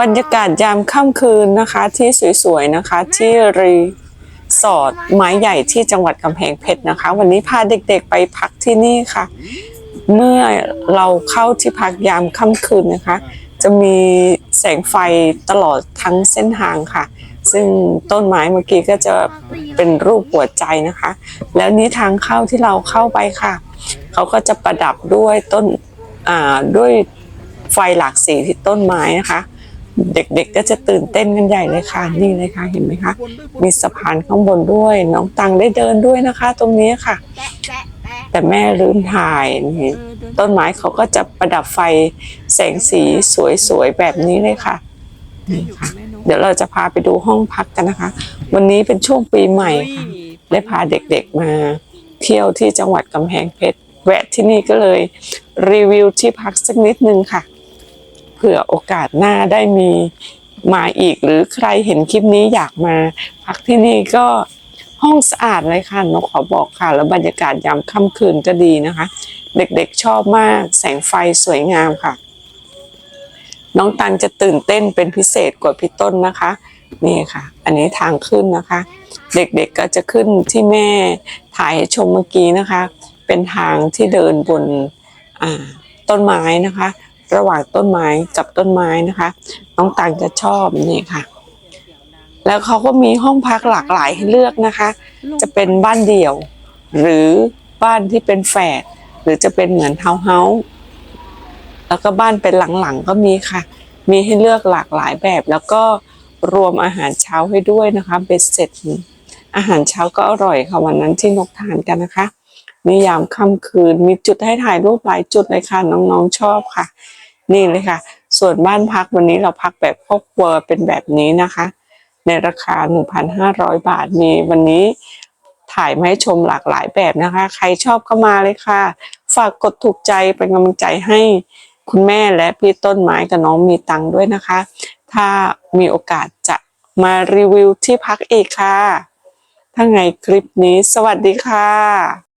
บรรยากาศยามค่ำคืนนะคะที่สวยๆนะคะที่รีสอร์ทไม้ใหญ่ที่จังหวัดกำแพงเพชรนะคะ วันนี้พาเด็กๆไปพักที่นี่ค่ะ เมื่อเราเข้าที่พักยามค่ำคืนนะคะ จะมีแสงไฟตลอดทั้งเส้นทางค่ะ ซึ่งต้นไม้เมื่อกี้ก็จะเป็นรูปหัวใจนะคะ แล้วนี้ทางเข้าที่เราเข้าไปค่ะ เขาก็จะประดับด้วยต้นด้วยไฟหลากสีที่ต้นไม้นะคะ เด็กๆก็จะตื่นเต้นกันใหญ่เลยค่ะนี่เลยค่ะเห็นไหมคะ มีสะพานข้างบนด้วย น้องตังได้เดินด้วยนะคะ ตรงนี้ค่ะ แต่แม่ลืมถ่ายนี่ต้นไม้เขาก็จะประดับไฟแสงสีสวยๆแบบนี้เลยค่ะนี่ค่ะ เดี๋ยวเราจะพาไปดูห้องพักกันนะคะ วันนี้เป็นช่วงปีใหม่ค่ะได้พาเด็กๆมาเที่ยวที่จังหวัดกำแพงเพชรแวะที่นี่ก็เลยรีวิวที่พักสักนิดนึงค่ะ ผื่อโอกาสหน้าได้มีมาอีก หรือใครเห็นคลิปนี้อยากมาพักที่นี่ก็ห้องสะอาดเลยค่ะนกขอบอกค่ะ แล้วบรรยากาศยามค่ำคืนก็ดีนะคะ เด็กๆชอบมากแสงไฟสวยงามค่ะ น้องตังจะตื่นเต้นเป็นพิเศษกว่าพี่ต้นนะคะ นี่ค่ะ อันนี้ทางขึ้นนะคะ เด็กๆก็จะขึ้นที่แม่ถ่ายให้ชมเมื่อกี้นะคะ เป็นทางที่เดินบนต้นไม้นะคะ ระหว่างต้นไม้กับต้นไม้นะคะ น้องตังจะชอบนี่ค่ะ แล้วเขาก็มีห้องพักหลากหลายให้เลือกนะคะ จะเป็นบ้านเดี่ยว หรือบ้านที่เป็นแฝดหรือจะเป็นเหมือนทาเฮาแล้วก็บ้านเป็นหลังๆก็มีค่ะ มีให้เลือกหลากหลายแบบ แล้วก็รวมอาหารเช้าให้ด้วยนะคะเบ็ดเสร็จอาหารเช้าก็อร่อยค่ะวันนั้นที่นกทานกันนะคะนิยามค่ำคืนมีจุดให้ถ่ายรูปหลายจุดเลยค่ะ น้องๆชอบค่ะ นี่เลยค่ะ ส่วนบ้านพักวันนี้เราพักแบบครอบครัวเป็นแบบนี้นะคะ ในราคา 1,500 บาทมีวันนี้ถ่ายมาให้ชมหลากหลายแบบนะคะ ใครชอบก็มาเลยค่ะ ฝากกดถูกใจเป็นกำลังใจให้คุณแม่และพี่ต้นไม้กับน้องมีตังค์ด้วยนะคะ ถ้ามีโอกาสจะมารีวิวที่พักอีกค่ะ ถ้าไงคลิปนี้สวัสดีค่ะ